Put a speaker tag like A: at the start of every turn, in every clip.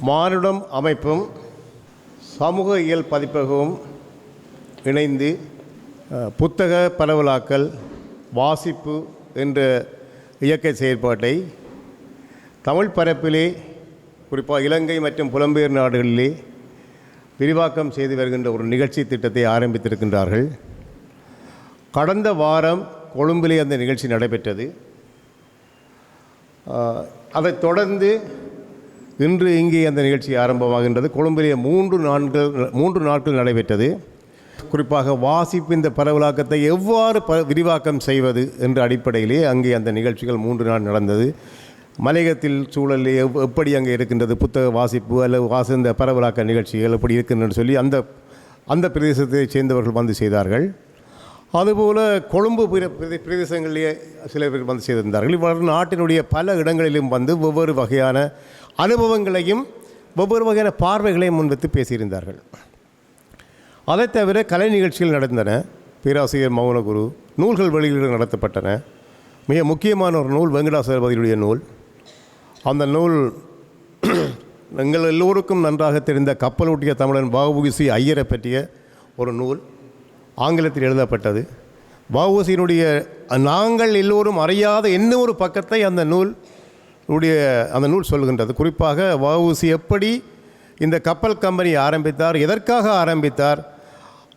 A: மானுடம் அமைப்பும் சமூக இயல் பதிப்பகமும் இணைந்து புத்தக பரவலாக்கல் வாசிப்பு என்ற இயக்க செயற்பாட்டை தமிழ் பரப்பிலே குறிப்பாக இலங்கை மற்றும் புலம்பெயர் நாடுகளிலே விரிவாக்கம் செய்து வருகின்ற ஒரு நிகழ்ச்சி திட்டத்தை ஆரம்பித்திருக்கின்றார்கள். கடந்த வாரம் கொழும்பிலே அந்த நிகழ்ச்சி நடைபெற்றது. அதைத் தொடர்ந்து இன்று இங்கே அந்த நிகழ்ச்சி ஆரம்பமாகின்றது. கொழும்பிலே மூன்று நாட்கள் மூன்று நாட்கள் நடைபெற்றது. குறிப்பாக வாசிப்பு இந்த பரவலாக்கத்தை எவ்வாறு ப விரிவாக்கம் செய்வது என்ற அடிப்படையிலே அங்கே அந்த நிகழ்ச்சிகள் மூன்று நாள் நடந்தது. மலையகத்தில் சூழல் எவ் எப்படி அங்கே இருக்கின்றது? புத்தக வாசிப்பு அல்லது வாசி இந்த பரவலாக்க நிகழ்ச்சிகள் எப்படி இருக்கின்றன சொல்லி அந்த அந்த பிரதேசத்தை சேர்ந்தவர்கள் வந்து செய்தார்கள். அதுபோல் கொழும்பு பிரதே- பிரதேசங்களிலே சில பேர் வந்து செய்திருந்தார்கள் இவ்வாறு நாட்டினுடைய பல இடங்களிலும் வந்து ஒவ்வொரு வகையான அனுபவங்களையும் ஒவ்வொரு வகையான பார்வைகளையும் முன்வைத்து பேசியிருந்தார்கள். அதை தவிர கலை நிகழ்ச்சிகள் நடந்தன. பேராசிரியர் மௌனகுரு நூல்கள் வெளியீடு நடத்தப்பட்டன. மிக முக்கியமான ஒரு நூல் வெங்கடாசலபதியுடைய நூல். அந்த நூல் எங்கள் எல்லோருக்கும் நன்றாக தெரிந்த கப்பலூட்டிய தமிழன் பாபுகிசி ஐயரை பற்றிய ஒரு நூல். ஆங்கிலத்தில் எழுதப்பட்டது. வஉசியினுடைய நாங்கள் எல்லோரும் அறியாத இன்னொரு பக்கத்தை அந்த நூல் உடைய அந்த நூல் சொல்கின்றது குறிப்பாக வஉசி எப்படி இந்த கப்பல் கம்பெனி ஆரம்பித்தார் எதற்காக ஆரம்பித்தார்?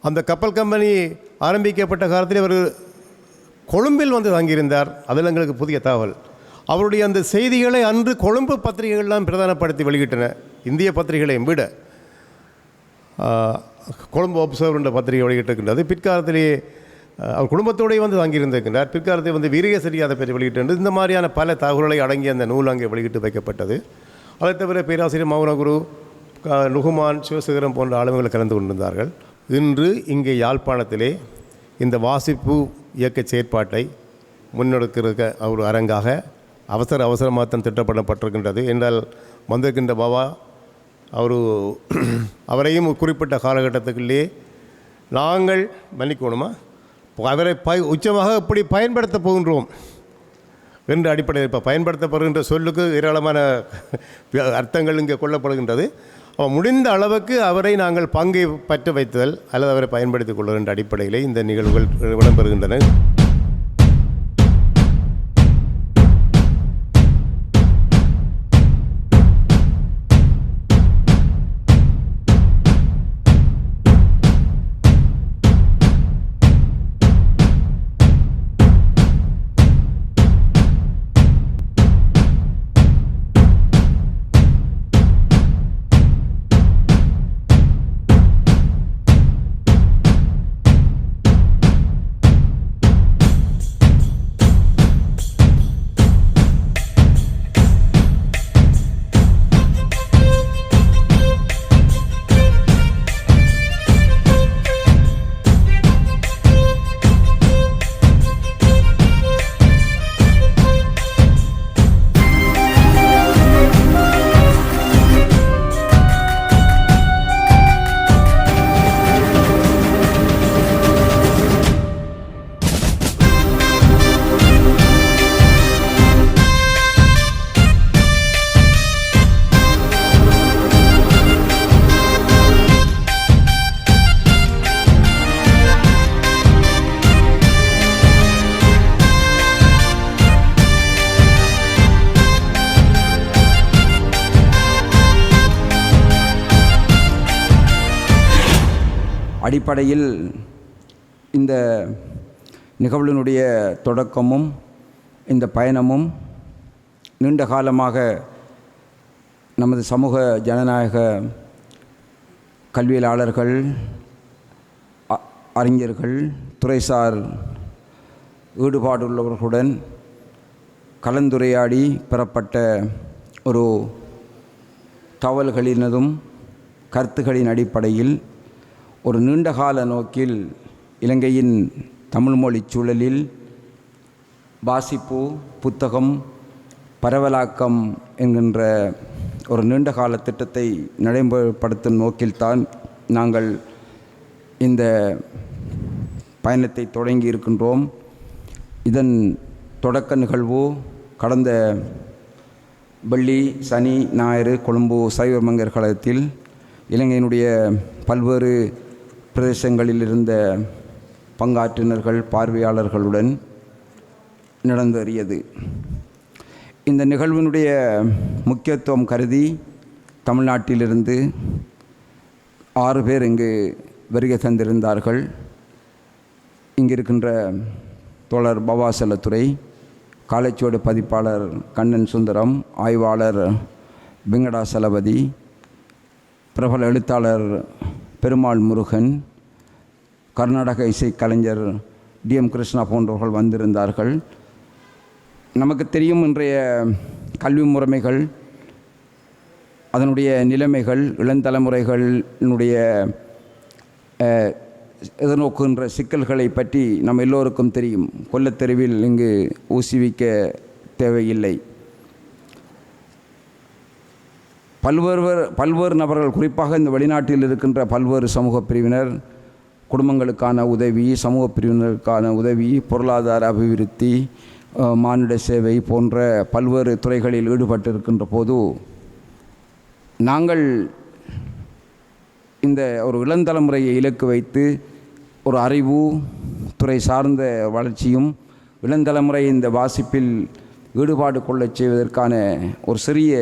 A: அந்த கப்பல் கம்பெனி ஆரம்பிக்கப்பட்ட காலத்தில் அவர் கொழும்பில் வந்து தங்கியிருந்தார். அதில் எங்களுக்கு புதிய தகவல். அவருடைய அந்த செய்திகளை அன்று கொழும்பு பத்திரிகைகள்லாம் பிரதானப்படுத்தி வெளியிட்டன. இந்திய பத்திரிகைகளையும் விட. கொழும்பு அப்சர்வர் என்ற பத்திரிகை வெளியிட்டிருக்கின்றது. பிற்காலத்திலேயே அவர் குடும்பத்தோடையே வந்து தங்கியிருந்திருக்கின்றார். பிற்காலத்தில் வந்து வீரகேசரி அதை பற்றி வெளியிட்டு இந்த மாதிரியான பல தகவல்களை அடங்கிய அந்த நூல் அங்கே வெளியிட்டு வைக்கப்பட்டது. அதை தவிர பேராசிரியர் மௌனகுரு நுகுமான் சிவசேகரம் போன்ற ஆளுமைகள் கலந்து கொண்டிருந்தார்கள். இன்று இங்கே யாழ்ப்பாணத்திலே இந்த வாசிப்பு இயக்க செயற்பாட்டை முன்னெடுக்கிற ஒரு அரங்காக அவசர அவசரமாக தான் திட்டப்படப்பட்டிருக்கின்றது. என்றால் வந்திருக்கின்ற பாபா அவர் அவரையும் குறிப்பிட்ட காலகட்டத்துக்குள்ளே நாங்கள் மன்னிக்கணுமா? அவரை ப உச்சமாக எப்படி பயன்படுத்தப் போகின்றோம்? என்ற அடிப்படையில் இப்போ பயன்படுத்தப்படுகின்ற சொல்லுக்கு ஏராளமான அர்த்தங்கள் இங்கே கொள்ளப்படுகின்றது. அப்ப முடிந்த அளவுக்கு அவரை நாங்கள் பங்கை பற்ற வைத்தல் அல்லது அவரை பயன்படுத்திக் கொள்ளுகின்ற அடிப்படையிலே இந்த நிகழ்வுகள் இடம்பெறுகின்றன.
B: அடிப்படையில் இந்த நிகழ்வினுடைய தொடக்கமும் இந்த பயணமும் நீண்ட காலமாக நமது சமூக ஜனநாயக கல்வியலாளர்கள் அ- அறிஞர்கள் துறைசார் ஈடுபாடுள்ளவர்களுடன் கலந்துரையாடி பெறப்பட்ட ஒரு தவல்களினதும் கருத்துகளின் அடிப்படையில் ஒரு நீண்டகால நோக்கில் இலங்கையின் தமிழ்மொழி சூழலில் வாசிப்பு புத்தகம் பரவலாக்கம் என்கின்ற ஒரு நீண்டகால திட்டத்தை நடைமுறைப்படுத்தும் நோக்கில்தான் நாங்கள் இந்த பயணத்தை தொடங்கி இருக்கின்றோம். இதன் தொடக்க நிகழ்வு கடந்த வெள்ளி சனி ஞாயிறு கொழும்பு சைவ மங்கர் கழகத்தில் இலங்கையினுடைய பல்வேறு பிரதேசங்களில் இருந்த பங்காற்றினர்கள் பார்வையாளர்களுடன் நடந்தறியது. இந்த நிகழ்வினுடைய முக்கியத்துவம் கருதி தமிழ்நாட்டிலிருந்து ஆறு பேர் இங்கு வருகை தந்திருந்தார்கள். இங்கு இருக்கின்ற தோழர் பவாசலத்துறை காலைச்சுவடு பதிப்பாளர் கண்ணன் சுந்தரம் ஆய்வாளர் வெங்கடாசலபதி பிரபல எழுத்தாளர் பெருமாள் முருகன் கர்நாடக இசைக்கலைஞர் கலைஞர் டிஎம் கிருஷ்ணா போன்றவர்கள் வந்திருந்தார்கள். நமக்கு தெரியும் இன்றைய கல்வி முறைமைகள் அதனுடைய நிலைமைகள் இளந்தலைமுறைகளினுடைய எதிர்நோக்குகின்ற சிக்கல்களை பற்றி நம்ம எல்லோருக்கும் தெரியும். கொல்லத்தெருவில் இங்கு ஊசிவிக்க தேவையில்லை. பல்வேறு பல்வேறு நபர்கள் குறிப்பாக இந்த வெளிநாட்டில் இருக்கின்ற பல்வேறு சமூக பிரிவினர் குடும்பங்களுக்கான உதவி சமூக பிரிவினருக்கான உதவி பொருளாதார அபிவிருத்தி மானிட சேவை போன்ற பல்வேறு துறைகளில் ஈடுபட்டிருக்கின்ற போது நாங்கள் இந்த ஒரு இளந்தலைமுறையை இலக்கு வைத்து ஒரு அறிவு துறை சார்ந்த வளர்ச்சியும் இளந்தலைமுறை இந்த வாசிப்பில் ஈடுபாடு கொள்ளச் செய்வதற்கான ஒரு சிறிய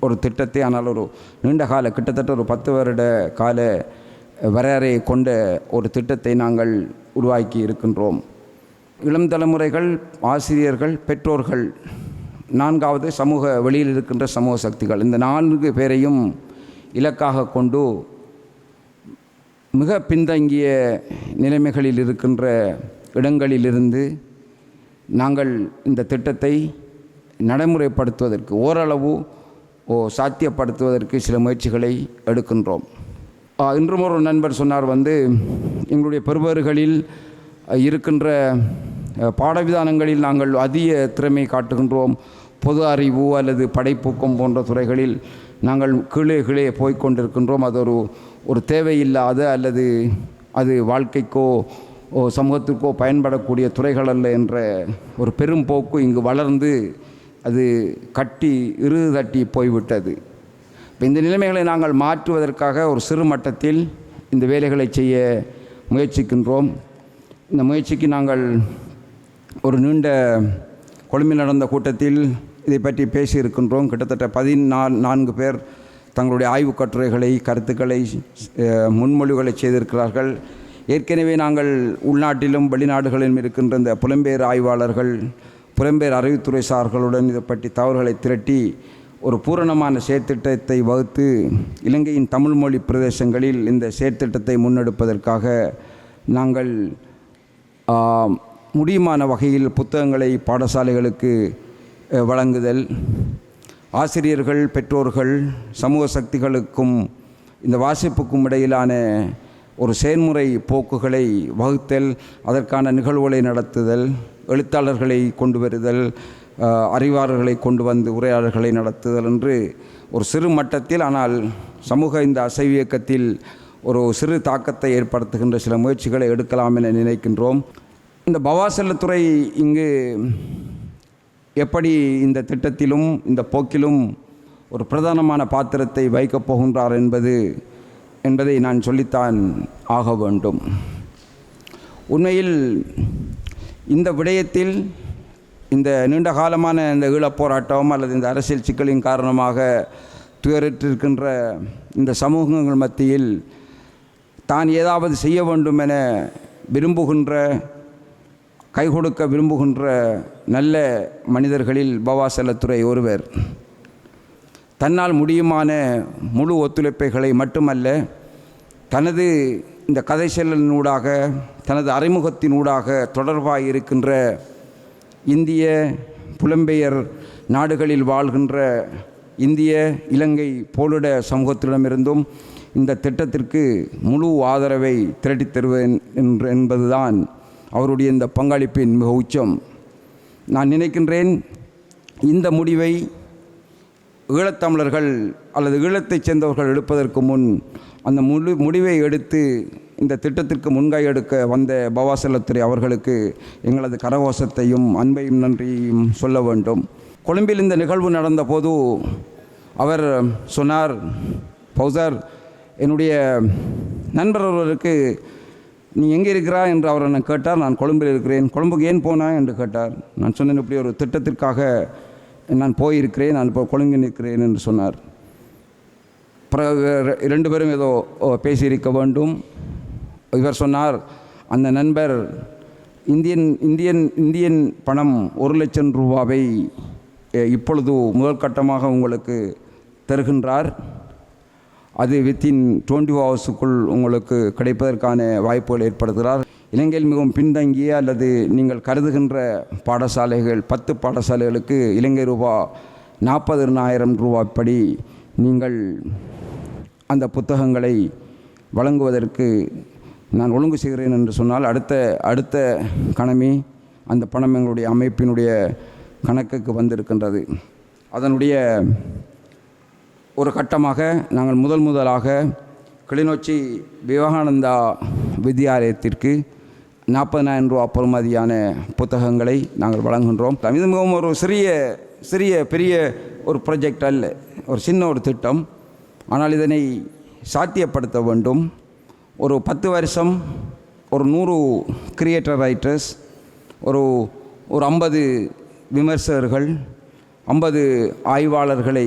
B: ஒரு திட்டத்தை ஆனால் ஒரு நீண்ட கால கிட்டத்தட்ட ஒரு பத்து வருட கால வரையறையை கொண்ட ஒரு திட்டத்தை நாங்கள் உருவாக்கி இருக்கின்றோம். இளம் தலைமுறைகள் ஆசிரியர்கள் பெற்றோர்கள் நான்காவது சமூக வெளியில் இருக்கின்ற சமூக சக்திகள் இந்த நான்கு பேரையும் இலக்காக கொண்டு மிக பின்தங்கிய நிலைமைகளில் இருக்கின்ற இடங்களிலிருந்து நாங்கள் இந்த திட்டத்தை நடைமுறைப்படுத்துவதற்கு ஓரளவு ஓ சாத்தியப்படுத்துவதற்கு சில முயற்சிகளை எடுக்கின்றோம். இன்றும் ஒரு நண்பர் சொன்னார் வந்து எங்களுடைய பெருவர்களில் இருக்கின்ற பாடவிதானங்களில் நாங்கள் அதிக திறமை காட்டுகின்றோம். பொது அறிவு அல்லது படைப்பூக்கம் போன்ற துறைகளில் நாங்கள் கீழே கீழே போய்கொண்டிருக்கின்றோம் அது ஒரு ஒரு தேவையில்லாத அல்லது அது வாழ்க்கைக்கோ சமூகத்திற்கோ பயன்படக்கூடிய துறைகள் அல்ல என்ற ஒரு பெரும் போக்கு இங்கு வளர்ந்து அது கட்டி இறுதி தட்டி போய்விட்டது. இப்போ இந்த நிலைமைகளை நாங்கள் மாற்றுவதற்காக ஒரு சிறு மட்டத்தில் இந்த வேலைகளை செய்ய முயற்சிக்கின்றோம். இந்த முயற்சிக்கு நாங்கள் ஒரு நீண்ட கொழும்பில் நடந்த கூட்டத்தில் இதை பற்றி பேசியிருக்கின்றோம். கிட்டத்தட்ட பதினான் நான்கு பேர் தங்களுடைய ஆய்வுக் கட்டுரைகளை கருத்துக்களை முன்மொழிவுகளை செய்திருக்கிறார்கள். ஏற்கனவே நாங்கள் உள்நாட்டிலும் வெளிநாடுகளிலும் இருக்கின்ற இந்த புலம்பெயர் ஆய்வாளர்கள் புலம்பெயர் அறிவுத்துறை சார்களுடன் இதை பற்றி தவறுகளை திரட்டி ஒரு பூரணமான செயற்திட்டத்தை வகுத்து இலங்கையின் தமிழ் மொழி பிரதேசங்களில் இந்த செயற்திட்டத்தை முன்னெடுப்பதற்காக நாங்கள் முடியுமான வகையில் புத்தகங்களை பாடசாலைகளுக்கு வழங்குதல். ஆசிரியர்கள் பெற்றோர்கள் சமூக சக்திகளுக்கும் இந்த வாசிப்புக்கும் இடையிலான ஒரு செயல்முறை போக்குகளை வகுத்தல் அதற்கான நிகழ்வுகளை நடத்துதல் எழுத்தாளர்களை கொண்டு வருதல் அறிவாளர்களை கொண்டு வந்து உரையாடல்களை நடத்துதல் என்று ஒரு சிறு மட்டத்தில் ஆனால் சமூக இந்த அசைவு இயக்கத்தில் ஒரு சிறு தாக்கத்தை ஏற்படுத்துகின்ற சில முயற்சிகளை எடுக்கலாம் என நினைக்கின்றோம். இந்த பவாசலத்துறை இங்கு எப்படி இந்த திட்டத்திலும் இந்த போக்கிலும் ஒரு பிரதானமான பாத்திரத்தை வைக்கப் போகின்றார் என்பது என்பதை நான் சொல்லித்தான் ஆக வேண்டும். உண்மையில் இந்த விடயத்தில் இந்த நீண்ட காலமான இந்த ஈழப் போராட்டம் அல்லது இந்த அரசியல் சிக்கலின் காரணமாக துயரிட்டிருக்கின்ற இந்த சமூகங்கள் மத்தியில் தான் ஏதாவது செய்ய வேண்டும் என விரும்புகின்ற கை கொடுக்க விரும்புகின்ற நல்ல மனிதர்களில் பவாசலத்துறை ஒருவர். தன்னால் முடியுமான முழு ஒத்துழைப்புகளை மட்டுமல்ல தனது இந்த கதை செல்லலினூடாக தனது அறிமுகத்தினூடாக தொடர்பாக இருக்கின்ற இந்திய புலம்பெயர் நாடுகளில் வாழ்கின்ற இந்திய இலங்கை போலிட சமூகத்திடமிருந்தும் இந்த திட்டத்திற்கு முழு ஆதரவை திரட்டித் தருவேன் என்று என்பதுதான் அவருடைய இந்த பங்களிப்பின் மிக உச்சம். நான் நினைக்கின்றேன் இந்த முடிவை ஈழத்தமிழர்கள் அல்லது ஈழத்தைச் சேர்ந்தவர்கள் எடுப்பதற்கு முன் அந்த முழு முடிவை எடுத்து இந்த திட்டத்திற்கு முன்கை எடுக்க வந்த பவாசலத்துறை அவர்களுக்கு எங்களது கரகோஷத்தையும் அன்பையும் நன்றியும் சொல்ல வேண்டும். கொழும்பில் இந்த நிகழ்வு நடந்தபோது அவர் சொன்னார் பௌசர் என்னுடைய நண்பர் ஒருவருக்கு நீ எங்கே இருக்கிறா என்று அவர் என்னை கேட்டார். நான் கொழும்பில் இருக்கிறேன். கொழும்புக்கு ஏன் போனா என்று கேட்டார். நான் சொன்னேன் இப்படி ஒரு திட்டத்திற்காக நான் போயிருக்கிறேன் நான் இப்போ கொழுங்கி நிற்கிறேன் என்று சொன்னார். பிற ரெ- பேரும் ஏதோ பேசியிருக்க வேண்டும். இவர் சொன்னார் அந்த நண்பர் இந்தியன் இந்தியன் இந்தியன் பணம் ஒரு லட்சம் ரூபாவை இப்பொழுது முதல் கட்டமாக உங்களுக்கு தருகின்றார். அது வித்தின் டுவெண்ட்டி ஹவர்ஸுக்குள் உங்களுக்கு கிடைப்பதற்கான வாய்ப்புகள் ஏற்படுத்துகிறார் இலங்கையில் மிகவும் பின்தங்கிய அல்லது நீங்கள் கருதுகின்ற பாடசாலைகள் பத்து பாடசாலைகளுக்கு இலங்கை ரூபா நாற்பதுனாயிரம் ரூபாய்ப்படி நீங்கள் அந்த புத்தகங்களை வழங்குவதற்கு நான் ஒழுங்கு செய்கிறேன் என்று சொன்னால் அடுத்த அடுத்த கணமே அந்த பணம் எங்களுடைய அமைப்பினுடைய கணக்குக்கு வந்திருக்கின்றது. அதனுடைய ஒரு கட்டமாக நாங்கள் முதல் முதலாக கிளிநொச்சி விவேகானந்தா வித்யாலயத்திற்கு நாற்பதனாயிரம் ரூபா பெறுமதியான புத்தகங்களை நாங்கள் வழங்குகின்றோம். இது மிகவும் ஒரு சிறிய சிறிய பெரிய ஒரு ப்ரொஜெக்ட் அல்ல ஒரு சின்ன ஒரு திட்டம். ஆனால் இதனை சாத்தியப்படுத்த வேண்டும். ஒரு பத்து வருஷம் ஒரு நூறு கிரியேட்டர் ரைட்டர்ஸ் ஒரு ஒரு ஐம்பது விமர்சகர்கள் ஐம்பது ஆய்வாளர்களை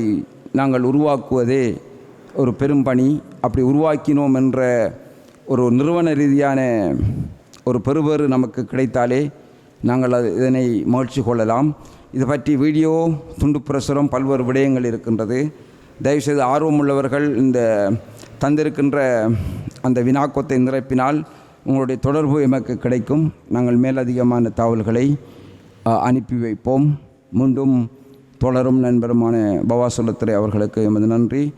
B: நாங்கள் உருவாக்குவதே ஒரு பெரும் பணி. அப்படி உருவாக்கினோம் என்ற ஒரு நிறுவன ரீதியான ஒரு பெறுபேறு நமக்கு கிடைத்தாலே நாங்கள் அது இதனை மகிழ்ச்சி கொள்ளலாம். இது பற்றி வீடியோ துண்டு பிரசுரம் பல்வேறு விடயங்கள் இருக்கின்றது. தயவுசெய்து ஆர்வமுள்ளவர்கள் இந்த தந்திருக்கின்ற அந்த வினாக்கத்தை நிரப்பினால் உங்களுடைய தொடர்பு எமக்கு கிடைக்கும். நாங்கள் மேலதிகமான தகவல்களை அனுப்பி வைப்போம். மீண்டும் தொடரும் நண்பருமான பவாசுலத்துறை அவர்களுக்கு எமது நன்றி.